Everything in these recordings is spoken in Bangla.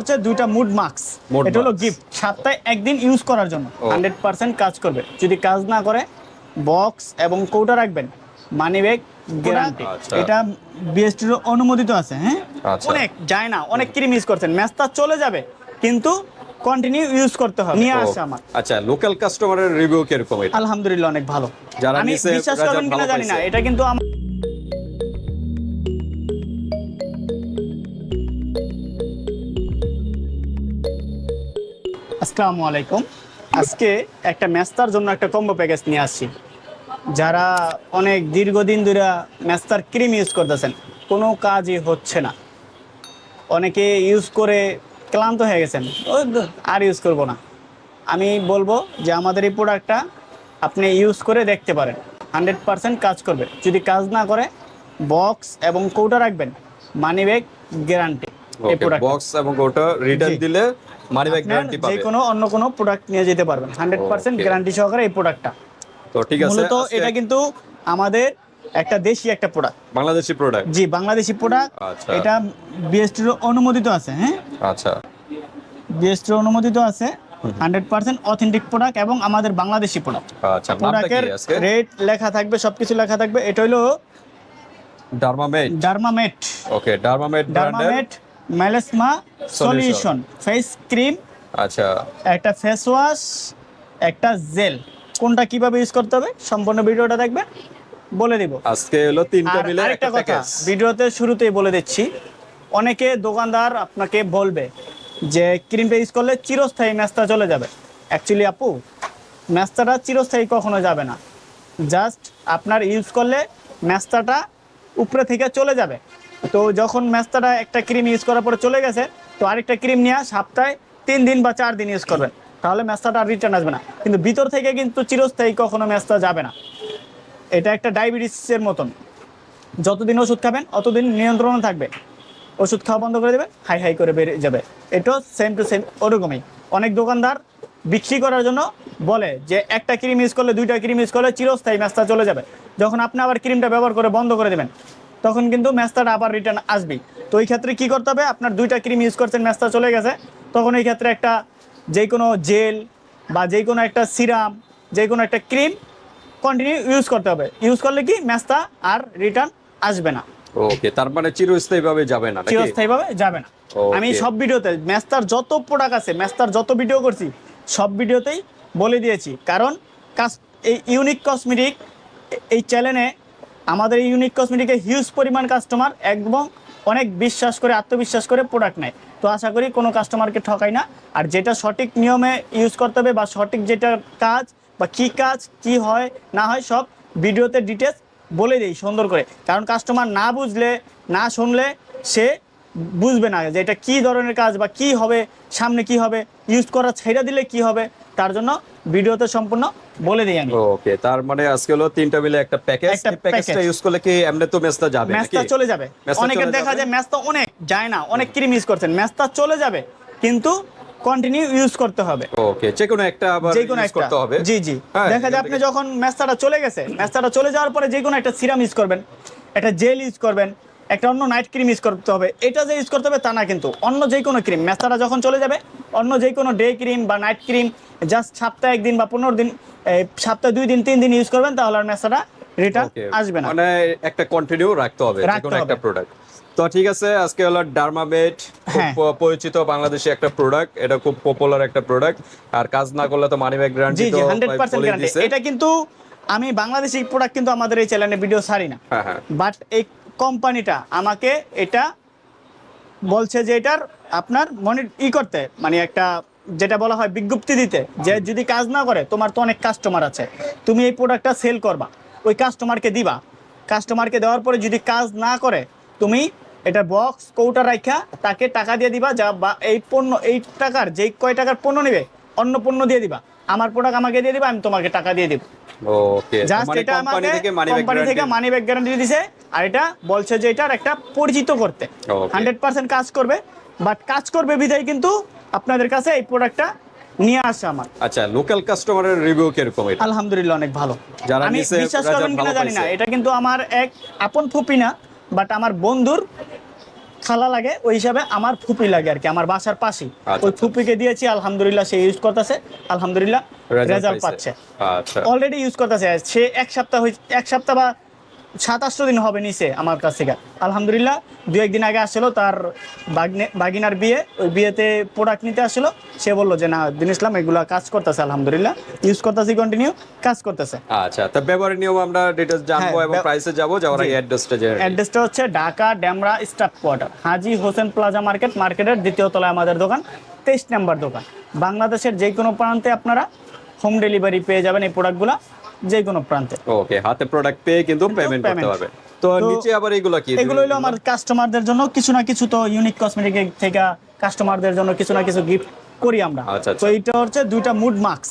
হচ্ছে দুইটা মুড মাস্ক এটা হলো গিফট সপ্তাহে একদিন ইউজ করার জন্য। হান্ড্রেড পার্সেন্ট কাজ করবে। যদি কাজ না করে বক্স এবং কৌটা রাখবেন। Money back guarantee. এটা বিএসটির অনুমোদিত আছে হ্যাঁ? আচ্ছা। অনেক যায় না। অনেক ক্রিম ইউজ করছেন। ম্যাচটা চলে যাবে। কিন্তু কন্টিনিউ ইউজ করতে হবে। নিয়ে আসে আমার। আচ্ছা লোকাল কাস্টমারের রিভিউ কীরকম আলহামদুলিল্লাহ অনেক ভালো। যারা আমি বিশ্বাস করবেন কিনা জানি না। এটা কিন্তু আসসালামু আলাইকুম। আজকে একটা ম্যাস্তার জন্য একটা কম্বো প্যাকেজ নিয়ে আসছি। যারা অনেক দীর্ঘদিন ধরে ম্যাস্তার ক্রিম ইউজ করতেছেন, কোনো কাজই হচ্ছে না। অনেকে ইউজ করে ক্লান্ত হয়ে গেছেন, ওই আর ইউজ করব না। আমি বলব যে আমাদের এই প্রোডাক্টটা আপনি ইউজ করে দেখতে পারেন। হান্ড্রেড পার্সেন্ট কাজ করবে। যদি কাজ না করে বক্স এবং কৌটা রাখবেন মানি ব্যাগ গ্যারান্টি এই প্রোডাক্ট বক্স এবং ওটা রিটার্ন দিলে মানি ব্যাগ গ্যারান্টি যে কোনো অন্য কোনো প্রোডাক্ট নিয়ে যেতে পারবেন। Hundred percent Okay. গ্যারান্টি সহকারে এই প্রোডাক্টটা তো ঠিক আছে মূলত এটা কিন্তু আমাদের একটা দেশি একটা প্রোডাক্ট বাংলাদেশি প্রোডাক্ট জি বাংলাদেশি প্রোডাক্ট আচ্ছা। এটা বিএসটির অনুমোদিত আছে হ্যাঁ? আচ্ছা। বিএসটির অনুমোদিত আছে হান্ড্রেড পার্সেন্ট অথেন্টিক প্রোডাক্ট এবং আমাদের বাংলাদেশি প্রোডাক্ট আচ্ছা প্রোডাক্টের রেট লেখা থাকবে সবকিছু লেখা থাকবে। এটা হলো Dermamate Dermamate okay Dermamate Dermamate melasma solution face cream আচ্ছা। একটা ফেস ওয়াশ একটা জেল কোনটা কীভাবে ইউজ করতে হবে? সম্পূর্ণ ভিডিওটা দেখবেন বলে দিব। আজকে হলো তিনটা মিলে একটা কথা ভিডিওতে শুরুতেই বলে দিচ্ছি অনেকে দোকানদার আপনাকে বলবে যে ক্রিমটা ইউজ করলে চিরস্থায়ী ম্যাচটা চলে যাবে। অ্যাকচুয়ালি আপু ম্যাচটাটা চিরস্থায়ী কখনো যাবে না। জাস্ট আপনার ইউজ করলে ম্যাচটাটা উপরে থেকে চলে যাবে। তো যখন ম্যাচটাটা একটা ক্রিম ইউজ করার পরে চলে গেছে, তো আরেকটা ক্রিম নিয়ে সপ্তাহে তিন দিন বা চার দিন ইউজ করবেন। তাহলে ম্যাচটা আর রিটার্ন আসবে না। কিন্তু ভিতর থেকে কিন্তু চিরস্থায়ী কখনো ম্যাচটা যাবে না। এটা একটা ডায়াবেটিসের মতন। যতদিন ওষুধ খাবেন, অতদিন নিয়ন্ত্রণে থাকবে। ওষুধ খাওয়া বন্ধ করে দেবেন, হাই হাই করে বেড়ে যাবে। এটাও সেম টু সেম ওরকমই। অনেক দোকানদার বিক্রি করার জন্য বলে যে, একটা ক্রিম ইউজ করলে, দুইটা ক্রিম ইউজ করলে চিরস্থায়ী ম্যাচটা চলে যাবে। যখন আপনি আবার ক্রিমটা ব্যবহার করে বন্ধ করে দেবেন। তখন কিন্তু ম্যাচটা আবার রিটার্ন আসবেই। তো ওই ক্ষেত্রে কী করতে হবে? আপনার দুইটা ক্রিম ইউজ করছেন ম্যাচটা চলে গেছে। তখন এই ক্ষেত্রে একটা যে কোনো জেল বা যে কোনো একটা সিরাম যে কোনো একটা ক্রিম কন্টিনিউ ইউজ করতে হবে। ইউজ করলে কি? ম্যাচটা আর রিটার্ন আসবে না। ওকে তার মানে চিরস্থায়ী ভাবে যাবে না চিরস্থায়ীভাবে যাবে না. আমি সব ভিডিওতে ম্যাচটার যত প্রোডাক্ট আছে ম্যাচটার যত ভিডিও করছি সব ভিডিওতেই বলে দিয়েছি। কারণ কাস এই ইউনিক কসমেটিক এই চ্যানেলে আমাদের এই ইউনিক কসমেটিকে হিউজ পরিমাণ কাস্টমার একদম অনেক বিশ্বাস করে, আত্মবিশ্বাস করে প্রোডাক্ট নেয়। তো আশা করি কোনো কাস্টমারকে ঠকাই না। আর যেটা সঠিক নিয়মে ইউজ করতে হবে বা সঠিক যেটা কাজ বা কী কাজ, কি হয়, না হয় সব ভিডিওতে ডিটেলস বলে দিই সুন্দর করে। কারণ কাস্টমার না বুঝলে, না শুনলে সে বুঝবে না যে এটা কী ধরনের কাজ বা কি হবে, সামনে কি হবে ইউজ করা ছেড়ে দিলে কি হবে, তার জন্য ভিডিওতে সম্পূর্ণ বলে দিই আমি। ওকে তার মানে আজকে হলো তিনটা মিলে একটা প্যাকেজ একটা প্যাকেজটা ইউজ করলে কি এমনি তো মেসটা যাবে নাকি? চলে যাবে। অনেকের দেখা যায় ম্যাচটা অনেক যায় না অনেক ক্রিম ইউজ করছেন। ম্যাচটা চলে যাবে কিন্তু কন্টিনিউ ইউজ করতে হবে। ওকে যে কোনো একটা আবার কোনো করতে হবে। জি জি। হ্যাঁ, দেখা যায় আপনি যখন ম্যাচটা চলে গেছে ম্যাচটা চলে যাওয়ার পরে যে কোনো একটা সিরাম ইউজ করবেন একটা জেল ইউজ করবেন একটা অন্য নাইট ক্রিম ইউজ করতে হবে। এটা যে ইউজ করতে হবে তা না কিন্তু অন্য যে কোনো ক্রিম ম্যাচটা যখন চলে যাবে অন্য যে কোনো ডে ক্রিম বা নাইট ক্রিম জাস্ট সপ্তাহে একদিন বা পনেরো দিন সপ্তাহে দুই দিন তিন দিন ইউজ করবেন তাহলে আর ম্যাচটা রিটার্ন আসবে না। মানে একটা কন্টিনিউ রাখতে হবে যে একটা প্রোডাক্ট তো ঠিক আছে আজকে হলো ডার্মামেট হ্যাঁ। পরিচিত বাংলাদেশি একটা প্রোডাক্ট এটা খুব পপুলার একটা প্রোডাক্ট আর কাজ না করলে তো মানি ব্যাগ গ্যারান্টি তো জি হান্ড্রেড ভাই পার্সেন্ট বলেই গ্যারান্টি এটা কিন্তু আমি বাংলাদেশি প্রোডাক্ট কিন্তু আমাদের এই চ্যানেলে ভিডিও ছাড়ি না। হ্যাঁ হ্যাঁ। বাট এই কোম্পানিটা আমাকে এটা বলছে যে এটার আপনার মনে ই করতে। মানে একটা যেটা বলা হয় বিজ্ঞপ্তি দিতে যে যদি কাজ না করে তোমার তো অনেক কাস্টমার আছে। তুমি এই প্রোডাক্টটা সেল করবা। ওই কাস্টমারকে দিবা। কাস্টমারকে দেওয়ার পরে যদি কাজ না করে তুমি এটা বক্স কৌটা রাখা তাকে টাকা দিয়ে দিবা যা বা এই পণ্য এই টাকার যেই কয় টাকার পণ্য নেবে অন্য পণ্য দিয়ে দিবা। আমার প্রোডাক্ট আমাকে দিয়ে দিবা আমি তোমাকে টাকা দিয়ে দিব। ওকে জাস্ট এটা আমাকে কোম্পানি থেকে মানি ব্যাক গ্যারান্টি দিছে আর এটা বলছে যে এটার একটা পরিচিত করতে। Okay. হান্ড্রেড পার্সেন্ট কাজ করবে বাট কাজ করবে বিধায় কিন্তু আপনাদের কাছে এই প্রোডাক্টটা নিয়ে আসে আমার। আচ্ছা লোকাল কাস্টমারের রিভিউ কীরকম এটা? আলহামদুলিল্লাহ অনেক ভালো। যারা আমি বিশ্বাস করবেন কিনা জানি না। এটা কিন্তু আমার এক আপন ফুপি না বাট আমার বন্ধুর খালা লাগে ওই হিসাবে আমার ফুপি লাগে আর কি আমার বাসার পাশেই। আচ্ছা, ওই আচ্ছা। ফুপিকে দিয়েছি আলহামদুলিল্লাহ সে ইউজ করতেছে আলহামদুলিল্লাহ রেজাল্ট পাচ্ছে। আচ্ছা। অলরেডি ইউজ করতেছে সে এক সপ্তাহ এক সপ্তাহ বা সাত আটশো দিন হবে নিচে আমার কাছ থেকে। আলহামদুলিল্লাহ দু একদিন আগে আসলো তার বাগিনার বিয়ে ওই বিয়েতে প্রোডাক্ট নিতে আসলো সে বলল যে না দিন ইসলাম এগুলা কাজ করতেছে আলহামদুলিল্লাহ। ইউজ করতেছি কন্টিনিউ কাজ করতেছে। আচ্ছা তো ব্যবহারের নিয়ম আমরা ডিটেলস জানব হ্যাঁ, এবং প্রাইসে যাব যাওয়ার আগে অ্যাড্রেসটা জেনে অ্যাড্রেসটা হচ্ছে Dhaka Demra staff quarter Haji Hossain plaza market মার্কেটের দ্বিতীয় তলায় আমাদের দোকান তেইশ নাম্বার দোকান। বাংলাদেশের যে কোনো প্রান্তে আপনারা হোম ডেলিভারি পেয়ে যাবেন এই প্রোডাক্টগুলো যে কোনো প্রান্তে। ওকে হাতে প্রোডাক্ট পেয়ে কিন্তু পেমেন্ট করতে। পারবে। তো তো নিচে আবার এগুলো কি? এগুলো হলো আমার কাস্টমারদের জন্য কিছু না কিছু তো ইউনিক কসমেটিক থেকে কাস্টমারদের জন্য কিছু না কিছু গিফট করি আমরা। আচ্ছা, আচ্ছা। তো এটা হচ্ছে দুইটা মুড মাস্ক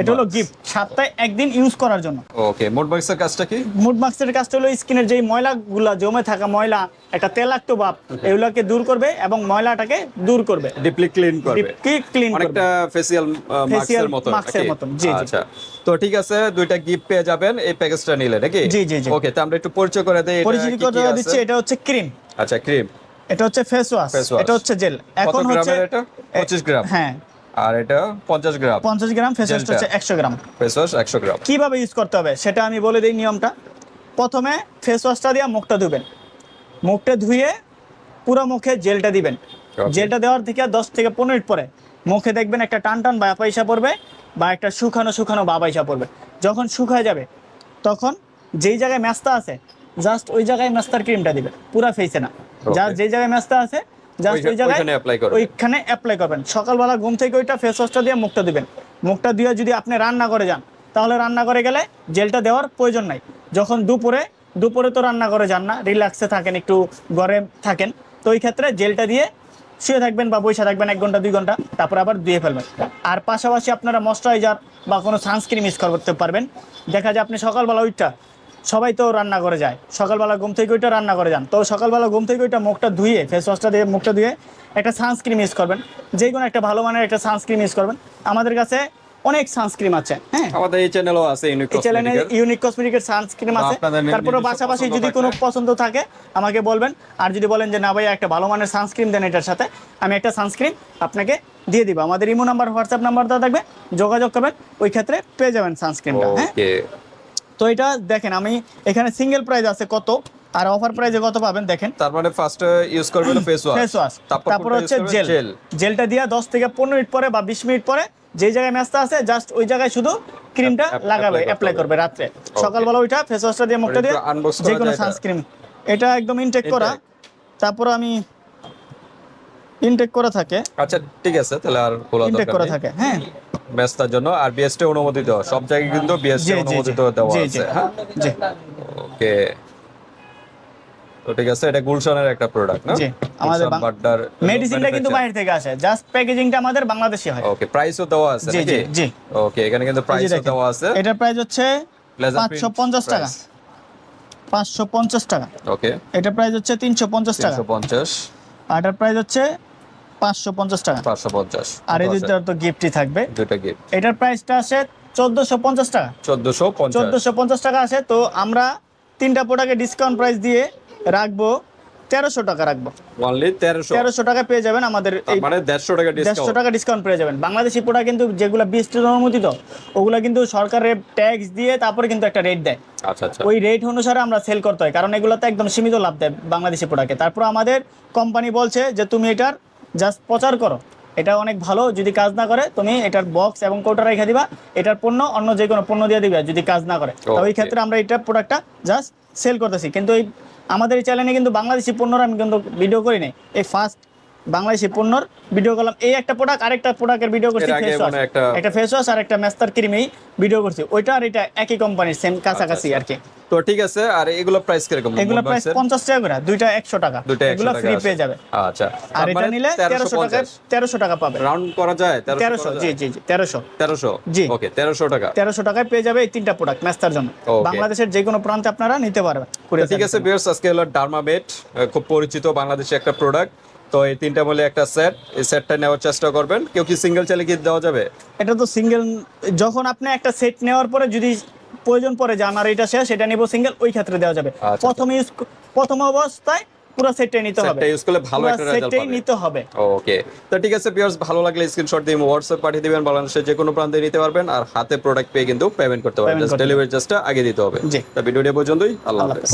এটা হলো গিফট সপ্তাহে একদিন ইউজ করার জন্য। ওকে মোট বক্সের কাজটা কি? মুড মাস্কের কাজটা হলো স্কিনের যেই ময়লাগুলা জমে থাকা ময়লা একটা তেলাক্ত ভাব এগুলোকে দূর করবে এবং ময়লাটাকে দূর করবে। ডিপলি ক্লিন করবে। কি ক্লিন করবে। অনেকটা ফেসিয়াল মাস্কের মতো mask-এর নাকি? জি, জি। আচ্ছা। তো ঠিক আছে দুইটা গিফট পেয়ে যাবেন এই প্যাকেজটা নিলে নাকি? জি, জি, জি। ওকে তো আমরা একটু পরিচয় করে দেই কি করে দিচ্ছি এটা হচ্ছে ক্রিম আচ্ছা ক্রিম এটা হচ্ছে ফেস ওয়াশ এটা হচ্ছে জেল এখন হচ্ছে এটা? 25 গ্রাম। হ্যাঁ। আর এটা 50 গ্রাম। পঞ্চাশ গ্রাম ফেস Gelটা। হচ্ছে একশো গ্রাম। ফেস ওয়াশ 100 গ্রাম। কীভাবে ইউজ করতে হবে? সেটা আমি বলে দিই নিয়মটা। প্রথমে ফেস ওয়াশটা দিয়ে মুখটা ধুবেন। মুখটা ধুয়ে পুরো মুখে জেলটা দিবেন। জেলটা দেওয়ার থেকে দশ থেকে পনেরো মিনিট পরে মুখে দেখবেন একটা টান টান বা পয়সা পড়বে বা একটা শুকানো শুকানো বা পয়সা পড়বে। যখন শুকায় যাবে তখন যেই জায়গায় ম্যাস্তা আছে জাস্ট ওই জায়গায় ম্যাস্তার ক্রিমটা দিবেন। পুরা ফেসে না। জাস্ট যেই জায়গায় ম্যাস্তা আছে জাস্ট ওই জায়গায় ওইখানে অ্যাপ্লাই করবেন। সকালবেলা ঘুম থেকে ওইটা ফেস ওয়াশটা দিয়ে মুখটা দিবেন মুখটা দিয়ে যদি আপনি রান্না করে যান তাহলে রান্না করে গেলে জেলটা দেওয়ার প্রয়োজন নাই। যখন দুপুরে দুপুরে তো রান্না করে যান না রিল্যাক্সে থাকেন একটু ঘরে থাকেন তো ওই ক্ষেত্রে জেলটা দিয়ে শুয়ে থাকবেন বা বসে থাকবেন এক ঘণ্টা দুই ঘণ্টা তারপর আবার ধুয়ে ফেলবেন। আর পাশাপাশি আপনারা ময়শ্চারাইজার বা কোনো সানস্ক্রিন ইউজ করতে পারবেন। দেখা যায় আপনি সকালবেলা ওইটা সবাই তো রান্না করে যায়। সকালবেলা ঘুম থেকে ওইটা রান্না করে যান। তো সকালবেলা ঘুম থেকে ওইটা মুখটা ধুয়ে ফেস ওয়াশটা দিয়ে মুখটা ধুয়ে একটা সানস্ক্রিন ইউজ করবেন। যে কোনো একটা ভালো মানের একটা সানস্ক্রিন ইউজ করবেন। আমাদের কাছে অনেক সানস্ক্রিন আছে হ্যাঁ? আমাদের এই চ্যানেলও আছে ইউনিক এই চ্যানেলে ইউনিক কসমেটিকের সানস্ক্রিন আছে। তারপরে পাশাপাশি যদি কোনো পছন্দ থাকে আমাকে বলবেন। আর যদি বলেন যে না ভাই একটা ভালো মানের সানস্ক্রিন দেন এটার সাথে আমি একটা সানস্ক্রিন আপনাকে দিয়ে দিব। আমাদের ইমো নাম্বার হোয়াটসঅ্যাপ নাম্বার দেওয়া থাকবে। যোগাযোগ করবেন ওই ক্ষেত্রে পেয়ে যাবেন সানস্ক্রিনটা হ্যাঁ? তো এটা দেখেন আমি এখানে সিঙ্গেল প্রাইস আছে কত আর অফার প্রাইসে কত পাবেন দেখেন। তার মানে ফার্স্ট ইউজ করবেন ফেস ওয়াশ ফেস ওয়াশ তারপর হচ্ছে জেল জেল জেলটা দিয়ে দশ থেকে পনেরো মিনিট পরে বা বিশ মিনিট পরে যে জায়গায় ম্যাচটা আছে জাস্ট ওই জায়গায় শুধু ক্রিমটা লাগাবে অ্যাপ্লাই করবে রাত্রে। সকালবেলা ওইটা ফেস ওয়াশটা দিয়ে মুখটা দিয়ে যে কোনো? সানস্ক্রিন এটা। একদম ইনটেক করা। তারপর আমি ইনটেক করা থাকে। আচ্ছা ঠিক আছে তাহলে আর ইনটেক করা থাকে হ্যাঁ। ব্যস্তার জন্য আর বিএসটি অনুমোদিত। সব জায়গায় কিন্তু বিএসটি অনুমোদিত দেওয়া আছে। হ্যাঁ? জি। ওকে। তো ঠিক আছে এটা গুলশানের একটা প্রোডাক্ট না? জি, আমাদের বাড্ডার মেডিসিনটা কিন্তু বাইরে থেকে আসে। জাস্ট প্যাকেজিংটা আমাদের বাংলাদেশে হয়। ওকে প্রাইসও দেওয়া আছে জি, জি, জি। ওকে এখানে কিন্তু প্রাইসও দেওয়া আছে। এটার প্রাইস হচ্ছে Pleasant পাঁচশো print পঞ্চাশ টাকা। price। পাঁচশো পঞ্চাশ টাকা। ওকে। এটা প্রাইস হচ্ছে তিনশো পঞ্চাশ টাকা। 350 আর এটার প্রাইস হচ্ছে পাঁচশো পঞ্চাশ টাকা। 550 আর এই দুইটার তো গিফটই থাকবে। দুটো গিফট এটার প্রাইসটা আসে চোদ্দোশো পঞ্চাশ টাকা। 1450 চোদ্দোশো পঞ্চাশ টাকা আসে তো আমরা তিনটা প্রোডাক্টে ডিসকাউন্ট প্রাইস দিয়ে রাখব তেরোশো টাকা রাখব। অনলি 1300 তেরোশো টাকা পেয়ে যাবেন আমাদের মানে 150 টাকা দেড়শো টাকা ডিসকাউন্ট পেয়ে যাবেন। বাংলাদেশি প্রোডাক্ট কিন্তু যেগুলো বিএসটির অনুমোদিত ওগুলো কিন্তু সরকারের ট্যাক্স দিয়ে তারপরে কিন্তু একটা রেট দেয়। আচ্ছা আচ্ছা। ওই রেট অনুসারে আমরা সেল করতে হয় কারণ এগুলোতে একদম সীমিত লাভ দেয় বাংলাদেশি প্রোডাক্টে তারপর আমাদের কোম্পানি বলছে যে তুমি এটার জাস্ট প্রচার করো। এটা অনেক ভালো যদি কাজ না করে তুমি এটার বক্স এবং কৌটা রেখে দিবা এটার পণ্য অন্য যে কোনো পণ্য দিয়ে দিবা যদি কাজ না করে। তো ওই ক্ষেত্রে আমরা এটা প্রোডাক্টটা জাস্ট সেল করতেছি। কিন্তু এই আমাদের এই চ্যানেলে কিন্তু বাংলাদেশি পণ্যরা আমি কিন্তু ভিডিও করি নাই। এই ফার্স্ট বাংলাদেশি পণ্যর ভিডিও করলাম। এই একটা প্রোডাক্ট আরেকটা প্রোডাক্টের ভিডিও করছি ফেস ওয়াশ একটা- ফেস ওয়াশ আর একটা মেস্তার ক্রিমেই ভিডিও করছি। ওইটা আর এটা একই কোম্পানির সেম কাছাকাছি আচ্ছা, আর কি। তো ঠিক আছে আর এগুলো প্রাইস কীরকম? এগুলো প্রাইস পঞ্চাশ টাকা করে দুইটা একশো টাকা। দুটো এগুলো ফ্রি পেয়ে যাবে। আচ্ছা। আর এটা নিলে তেরোশো টাকা তেরোশো টাকা পাবে। রাউন্ড করা যায়? তেরোশো জি জি জি তেরোশো। তেরোশো? জি। ওকে তেরোশো টাকা। তেরোশো টাকায় পেয়ে যাবে এই তিনটা প্রোডাক্ট ম্যাস্তার জন্য। বাংলাদেশের যে কোনো প্রান্তে আপনারা নিতে পারবেন। ঠিক আছে বিয়ার্স আজকে হলো ডার্মাবেট খুব পরিচিত বাংলাদেশে একটা প্রোডাক্ট তো এই তিনটা মূল্যে একটা সেট এই সেটটা নেওয়ার চেষ্টা করবেন। কেউ কি সিঙ্গেল চাইলে কি দেওয়া যাবে? এটা তো সিঙ্গেল যখন আপনি একটা সেট নেওয়ার পরে যদি প্রয়োজন পড়ে যে আমার এটা শেষ সেটা নিব সিঙ্গেল ওই ক্ষেত্রে দেওয়া যাবে। আচ্ছা। প্রথম ইউজ প্রথম অবস্থায় পুরো সেটটাই নিতে হবে। সেটটা ইউজ করলে ভালো একটা রেজাল্ট সেটটাই পাবে। নিতে হবে। ওকে তো ঠিক আছে পিয়ার্স ভালো লাগলে স্ক্রিনশট দিয়ে হোয়াটসঅ্যাপ পাঠিয়ে দিবেন। বাংলাদেশের যে কোনো প্রান্তে নিতে পারবেন। আর হাতে প্রোডাক্ট পেয়ে কিন্তু পেমেন্ট করতে পারবেন। জাস্ট ডেলিভারি চার্জটা আগে দিতে হবে। তা ভিডিওটি পর্যন্তই। আল্লাহ হাফেজ।